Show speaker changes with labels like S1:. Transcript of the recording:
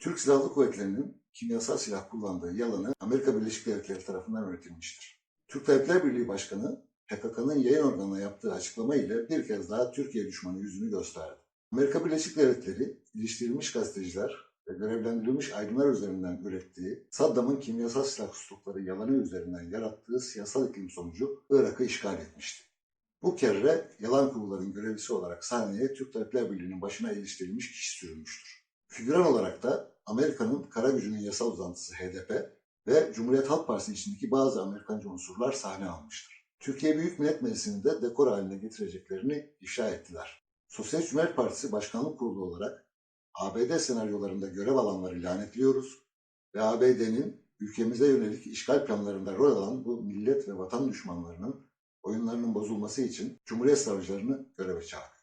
S1: Türk Silahlı Kuvvetleri'nin kimyasal silah kullandığı yalanı Amerika Birleşik Devletleri tarafından üretilmiştir. Türk Tabipler Birliği Başkanı PKK'nın yayın organına yaptığı açıklama ile bir kez daha Türkiye düşmanı yüzünü gösterdi. Amerika Birleşik Devletleri, iliştirilmiş gazeteciler ve görevlendirilmiş aydınlar üzerinden ürettiği, Saddam'ın kimyasal silah kustukları yalanı üzerinden yarattığı siyasal iklim sonucu Irak'ı işgal etmişti. Bu kere yalan kurulların görevlisi olarak sahneye Türk Tabipler Birliği'nin başına iliştirilmiş kişi sürülmüştür. Figüran olarak da Amerika'nın kara gücünün yasal uzantısı HDP ve Cumhuriyet Halk Partisi içindeki bazı Amerikancı unsurlar sahne almıştır. Türkiye Büyük Millet Meclisi'ni de dekor haline getireceklerini ifşa ettiler. Sosyalist Cumhuriyet Partisi Başkanlık Kurulu olarak ABD senaryolarında görev alanları lanetliyoruz ve ABD'nin ülkemize yönelik işgal planlarında rol alan bu millet ve vatan düşmanlarının oyunlarının bozulması için Cumhuriyet savcılarını göreve çağırıyor.